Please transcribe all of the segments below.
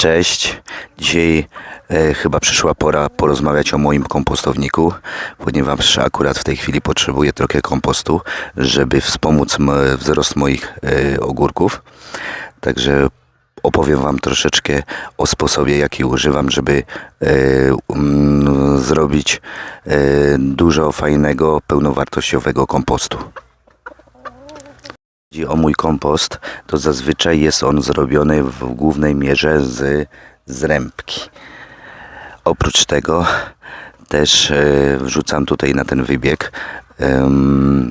Cześć. Dzisiaj e, chyba przyszła pora porozmawiać o moim kompostowniku, ponieważ akurat w tej chwili potrzebuję trochę kompostu, żeby wspomóc wzrost moich e, ogórków. Także opowiem Wam troszeczkę o sposobie, jaki używam, żeby e, mm, zrobić e, dużo fajnego, pełnowartościowego kompostu. Chodzi o mój kompost, to zazwyczaj jest on zrobiony w głównej mierze z zrębki. Oprócz tego też e, wrzucam tutaj na ten wybieg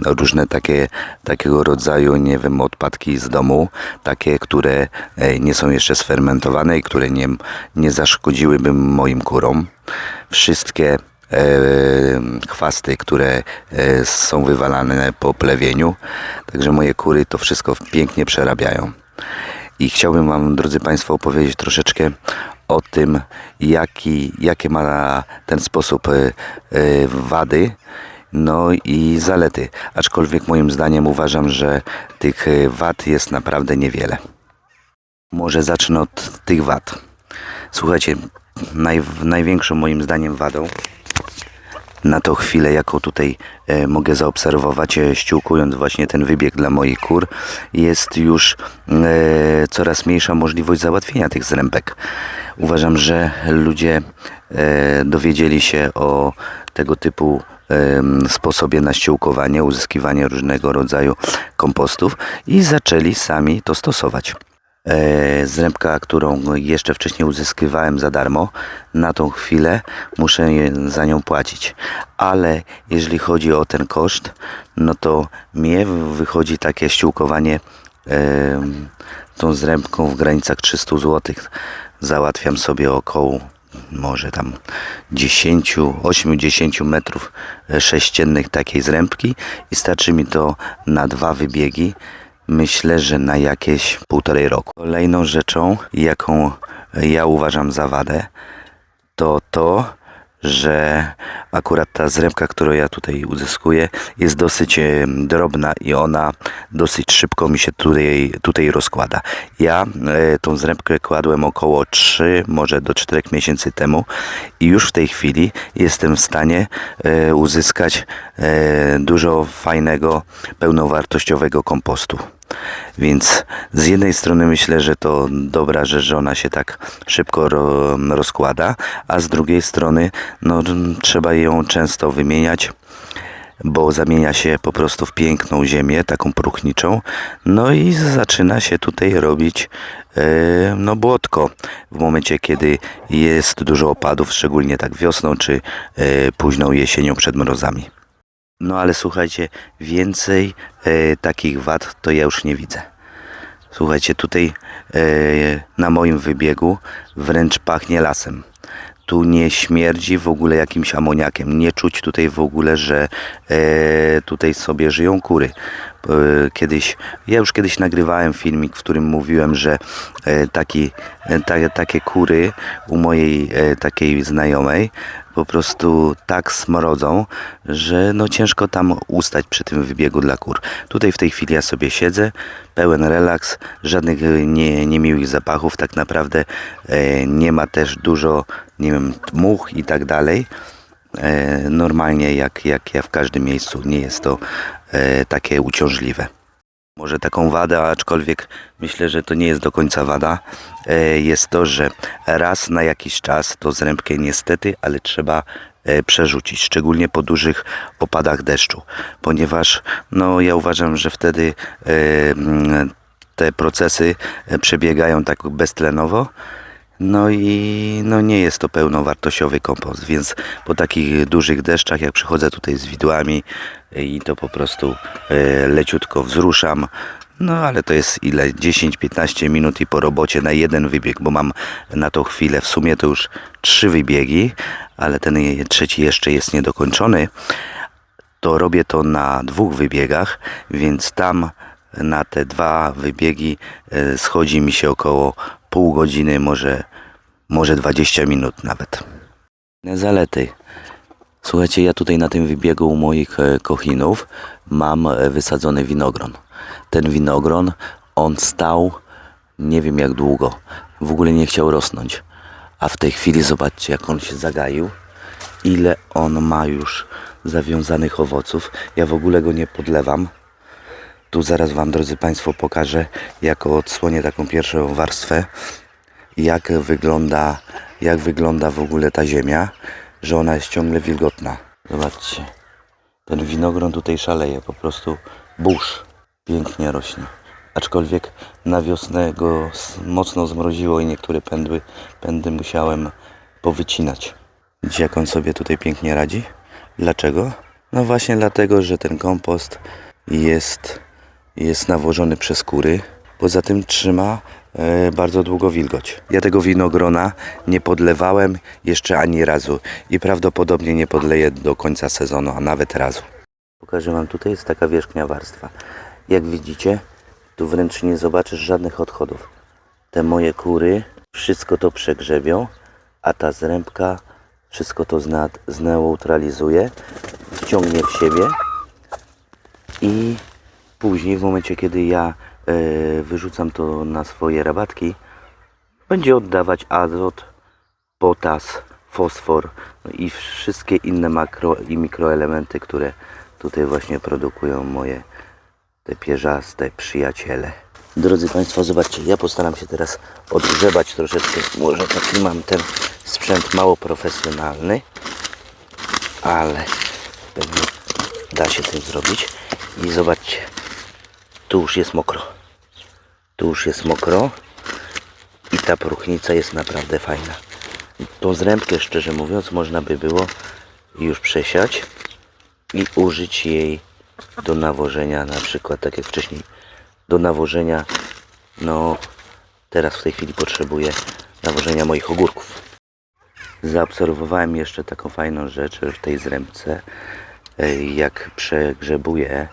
różne takie, takiego rodzaju, nie wiem, odpadki z domu, takie, które e, nie są jeszcze sfermentowane i które nie, nie zaszkodziłyby moim kurom. Wszystkie chwasty, które e, są wywalane po plewieniu. Także moje kury to wszystko pięknie przerabiają. I chciałbym Wam, drodzy Państwo, opowiedzieć troszeczkę o tym, jaki, jakie ma ten sposób e, e, wady, no i zalety. Aczkolwiek moim zdaniem uważam, że tych wad jest naprawdę niewiele. Może zacznę od tych wad. Słuchajcie, naj, największą moim zdaniem wadą na tą chwilę, jaką tutaj e, mogę zaobserwować, e, ściółkując właśnie ten wybieg dla moich kur, jest już e, coraz mniejsza możliwość załatwienia tych zrębek. Uważam, że ludzie dowiedzieli się o tego typu sposobie na ściółkowanie, uzyskiwanie różnego rodzaju kompostów i zaczęli sami to stosować. E, zrębka, którą jeszcze wcześniej uzyskiwałem za darmo, na tą chwilę muszę za nią płacić. Ale jeżeli chodzi o ten koszt, no to mnie wychodzi takie ściółkowanie tą zrębką w granicach 300 zł. Załatwiam sobie około może tam 10, 8-10 metrów sześciennych takiej zrębki i starczy mi to na dwa wybiegi. Myślę, że na jakieś półtorej roku. Kolejną rzeczą, jaką ja uważam za wadę, to to, że akurat ta zrębka, którą ja tutaj uzyskuję, jest dosyć drobna i ona dosyć szybko mi się tutaj, tutaj rozkłada. Ja e, tą zrębkę kładłem około 3, może do 4 miesięcy temu i już w tej chwili jestem w stanie e, uzyskać e, dużo fajnego, pełnowartościowego kompostu. Więc z jednej strony myślę, że to dobra rzecz, że ona się tak szybko ro, rozkłada, a z drugiej strony no, trzeba ją często wymieniać, bo zamienia się po prostu w piękną ziemię, taką próchniczą, no i zaczyna się tutaj robić e, no błotko w momencie, kiedy jest dużo opadów, szczególnie tak wiosną czy e, późną jesienią przed mrozami. No ale słuchajcie, więcej e, takich wad to ja już nie widzę. Słuchajcie, tutaj e, na moim wybiegu wręcz pachnie lasem. Tu nie śmierdzi w ogóle jakimś amoniakiem. Nie czuć tutaj w ogóle, że e, tutaj sobie żyją kury. E, Kiedyś, ja już kiedyś nagrywałem filmik, w którym mówiłem, że e, taki, e, ta, takie kury u mojej takiej znajomej po prostu tak smrodzą, że no ciężko tam ustać przy tym wybiegu dla kur. Tutaj w tej chwili ja sobie siedzę, pełen relaks, żadnych nie, niemiłych zapachów, tak naprawdę nie ma też dużo, nie wiem, much i tak dalej. E, normalnie jak, jak ja w każdym miejscu, nie jest to e, takie uciążliwe. Może taką wadę, aczkolwiek myślę, że to nie jest do końca wada, e, jest to, że raz na jakiś czas to zrębkę niestety, ale trzeba przerzucić, szczególnie po dużych opadach deszczu, ponieważ no, ja uważam, że wtedy te procesy przebiegają tak beztlenowo, no i no nie jest to pełnowartościowy kompost, więc po takich dużych deszczach, jak przychodzę tutaj z widłami e, i to po prostu e, leciutko wzruszam, no ale to jest ile? 10-15 minut i po robocie na jeden wybieg, bo mam na tą chwilę w sumie to już trzy wybiegi, ale ten trzeci jeszcze jest niedokończony to robię to na dwóch wybiegach, więc tam na te dwa wybiegi e, schodzi mi się około pół godziny, może, może 20 minut nawet. Zalety. Słuchajcie, ja tutaj na tym wybiegu u moich e, kochinów mam e, wysadzony winogron. Ten winogron, on stał nie wiem jak długo. w ogóle nie chciał rosnąć. A w tej chwili zobaczcie, jak on się zagaił, ile on ma już zawiązanych owoców. Ja w ogóle go nie podlewam. Tu zaraz Wam, drodzy Państwo, pokażę, jako odsłonię taką pierwszą warstwę, jak wygląda, jak wygląda w ogóle ta ziemia, że ona jest ciągle wilgotna. Zobaczcie, ten winogron tutaj szaleje, po prostu burz. Pięknie rośnie. Aczkolwiek na wiosnę go mocno zmroziło i niektóre pędy, pędy musiałem powycinać. Widzicie, jak on sobie tutaj pięknie radzi? Dlaczego? No właśnie dlatego, że ten kompost jest, jest nawożony przez kury. Poza tym trzyma e, bardzo długo wilgoć. Ja tego winogrona nie podlewałem jeszcze ani razu i prawdopodobnie nie podleję do końca sezonu, a nawet razu. Pokażę Wam, tutaj jest taka wierzchnia warstwa. Jak widzicie, tu wręcz nie zobaczysz żadnych odchodów. Te moje kury wszystko to przegrzebią, a ta zrębka wszystko to zneutralizuje, wciągnie w siebie i później w momencie, kiedy ja e, wyrzucam to na swoje rabatki, będzie oddawać azot, potas, fosfor no i wszystkie inne makro i mikroelementy, które tutaj właśnie produkują moje te pierzaste przyjaciele. Drodzy Państwo, zobaczcie, ja postaram się teraz odgrzebać troszeczkę. Może taki mam ten sprzęt mało profesjonalny, ale pewnie da się coś zrobić. I zobaczcie, tu już jest mokro. Tu już jest mokro i ta próchnica jest naprawdę fajna. Tą zrębkę, szczerze mówiąc, można by było już przesiać i użyć jej do nawożenia, na przykład tak jak wcześniej, do nawożenia, no teraz w tej chwili potrzebuję nawożenia moich ogórków. Zaobserwowałem jeszcze taką fajną rzecz w tej zrębce, e, jak przegrzebuję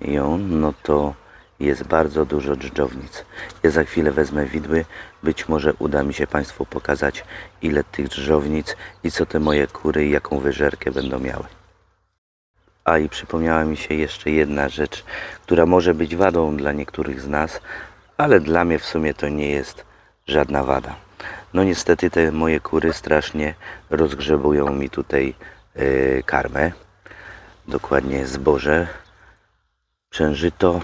ją, no to jest bardzo dużo dżdżownic. Ja za chwilę wezmę widły, być może uda mi się Państwu pokazać ile tych dżdżownic i co te moje kury i jaką wyżerkę będą miały. A i przypomniała mi się jeszcze jedna rzecz, która może być wadą dla niektórych z nas, ale dla mnie w sumie to nie jest żadna wada. No niestety te moje kury strasznie rozgrzebują mi tutaj yy, karmę, dokładnie zboże, przężyto,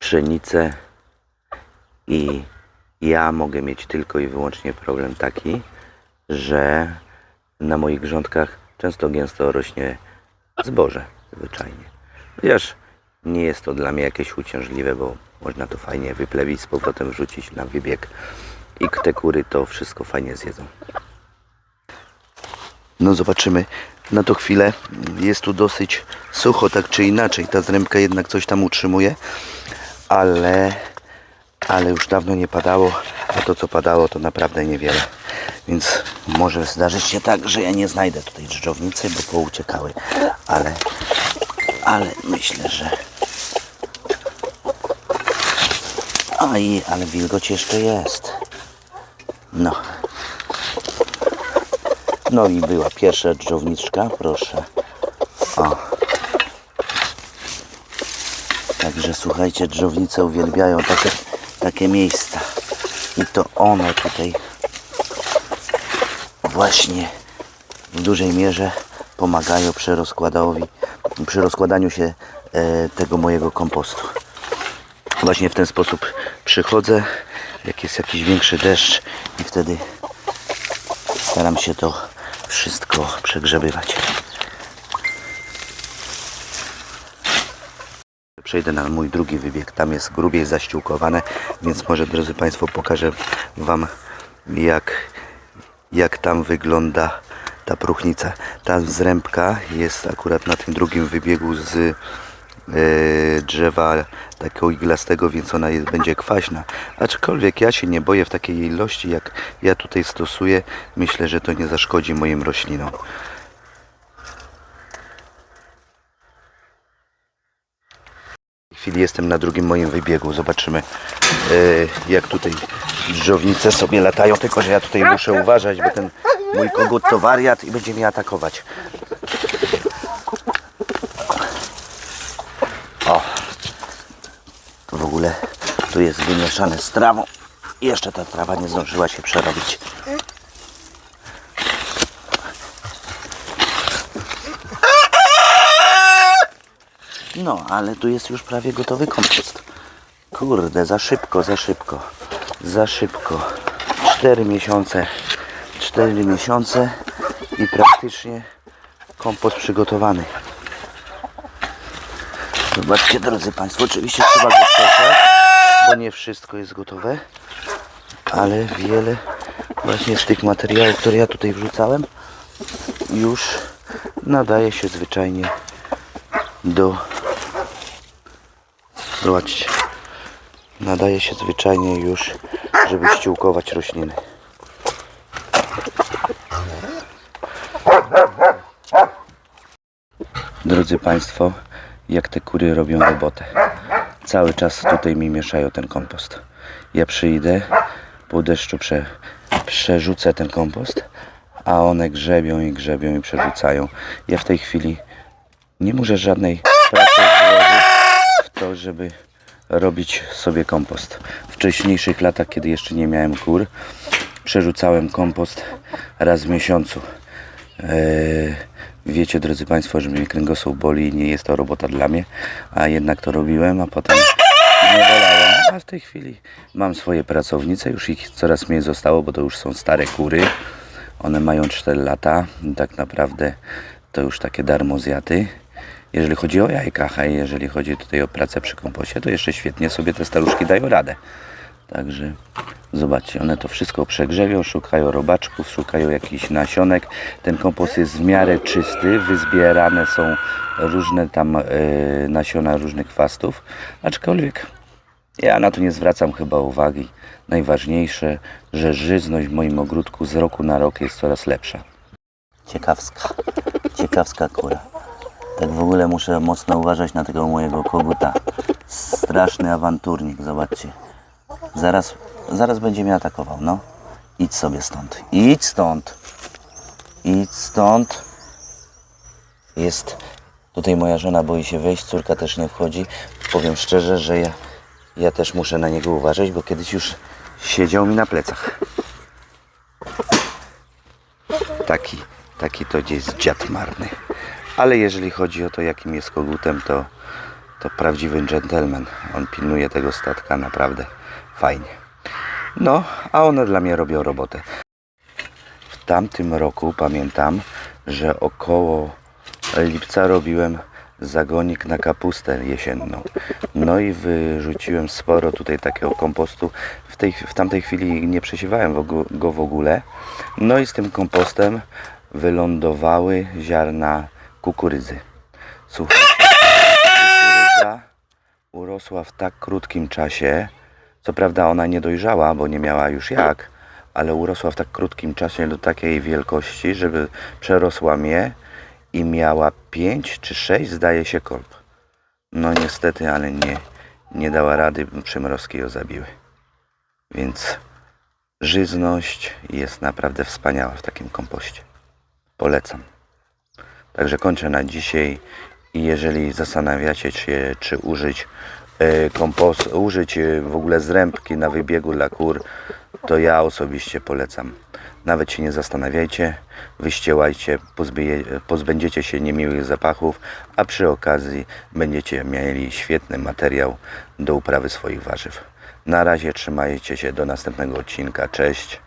pszenicę i ja mogę mieć tylko i wyłącznie problem taki, że na moich grządkach często gęsto rośnie zboże zwyczajnie. Chociaż nie jest to dla mnie jakieś uciążliwe, bo można to fajnie wyplewić, z powrotem wrzucić na wybieg i te kury to wszystko fajnie zjedzą. No zobaczymy. Na tą chwilę jest tu dosyć sucho, tak czy inaczej. Ta zrębka jednak coś tam utrzymuje, ale, ale już dawno nie padało, a to co padało to naprawdę niewiele. Więc może zdarzyć się tak, że ja nie znajdę tutaj dżdżownicy, bo pouciekały, ale, ale myślę, że... Aj, ale wilgoć jeszcze jest. No. No i była pierwsza dżdżowniczka, proszę. O. Także słuchajcie, dżdżownice uwielbiają takie, takie miejsca. I to one tutaj właśnie w dużej mierze pomagają przy rozkładowi, przy rozkładaniu się e, tego mojego kompostu. Właśnie w ten sposób przychodzę, jak jest jakiś większy deszcz i wtedy staram się to wszystko przegrzebywać. Przejdę na mój drugi wybieg. Tam jest grubiej zaściółkowane, więc może drodzy Państwo pokażę Wam jak, jak tam wygląda ta próchnica. Ta zrębka jest akurat na tym drugim wybiegu z e, drzewa takiego iglastego, więc ona jest, będzie kwaśna. Aczkolwiek ja się nie boję w takiej ilości, jak ja tutaj stosuję. Myślę, że to nie zaszkodzi moim roślinom. Chwili jestem na drugim moim wybiegu. Zobaczymy, e, jak tutaj drżownice sobie latają. Tylko, że ja tutaj muszę uważać, bo ten mój kogut to wariat i będzie mnie atakować. O, w ogóle tu jest wymieszane z trawą. Jeszcze ta trawa nie zdążyła się przerobić. No, ale tu jest już prawie gotowy kompost. Kurde, za szybko, za szybko. Za szybko. Cztery miesiące. Cztery miesiące i praktycznie kompost przygotowany. Zobaczcie, drodzy Państwo, oczywiście trzeba go przesiać, bo nie wszystko jest gotowe, ale wiele właśnie z tych materiałów, które ja tutaj wrzucałem, już nadaje się zwyczajnie do zobaczcie nadaje się zwyczajnie już żeby ściółkować rośliny. Drodzy Państwo jak te kury robią robotę? Cały czas tutaj mi mieszają ten kompost. Ja przyjdę po deszczu prze, przerzucę ten kompost a one grzebią i grzebią i przerzucają. Ja w tej chwili nie muszę żadnej pracy to, żeby robić sobie kompost. W wcześniejszych latach, kiedy jeszcze nie miałem kur, przerzucałem kompost raz w miesiącu. Eee, wiecie, drodzy Państwo, że mnie kręgosłup boli i nie jest to robota dla mnie, a jednak to robiłem, a potem nie wolałem. A w tej chwili mam swoje pracownice, już ich coraz mniej zostało, bo to już są stare kury. One mają 4 lata, tak naprawdę to już takie darmozjaty. Jeżeli chodzi o jajka, a jeżeli chodzi tutaj o pracę przy kompoście, to jeszcze świetnie sobie te staruszki dają radę. Także zobaczcie, one to wszystko przegrzebią, szukają robaczków, szukają jakichś nasionek. Ten kompost jest w miarę czysty, wyzbierane są różne tam e, nasiona różnych chwastów, aczkolwiek ja na to nie zwracam chyba uwagi. Najważniejsze, że żyzność w moim ogródku z roku na rok jest coraz lepsza. Ciekawska, ciekawska kura. Tak w ogóle muszę mocno uważać na tego mojego koguta. Straszny awanturnik, zobaczcie. Zaraz, zaraz będzie mnie atakował, no. Idź sobie stąd. Idź stąd. Idź stąd. Jest. Tutaj moja żona boi się wejść, córka też nie wchodzi. Powiem szczerze, że ja, ja też muszę na niego uważać, bo kiedyś już siedział mi na plecach. Taki, taki to jest dziad marny. Ale jeżeli chodzi o to, jakim jest kogutem, to, to prawdziwy gentleman. On pilnuje tego statka naprawdę fajnie. No, a one dla mnie robią robotę. W tamtym roku pamiętam, że około lipca robiłem zagonik na kapustę jesienną. No i wyrzuciłem sporo tutaj takiego kompostu. W, tej, w tamtej chwili nie przesiewałem go w ogóle. No i z tym kompostem wylądowały ziarna kukurydzy. Słuchajcie, kukurydza urosła w tak krótkim czasie. Co prawda ona nie dojrzała, bo nie miała już jak, ale urosła w tak krótkim czasie do takiej wielkości, żeby przerosła mnie i miała 5 czy 6 zdaje się kolb. No niestety, ale nie, nie dała rady, przymrozki ją zabiły. Więc żyzność jest naprawdę wspaniała w takim kompoście. Polecam. Także kończę na dzisiaj i jeżeli zastanawiacie się, czy użyć e, kompost, użyć e, w ogóle zrębki na wybiegu dla kur, to ja osobiście polecam. Nawet się nie zastanawiajcie, wyściełajcie, pozbędziecie się niemiłych zapachów, a przy okazji będziecie mieli świetny materiał do uprawy swoich warzyw. Na razie trzymajcie się do następnego odcinka. Cześć.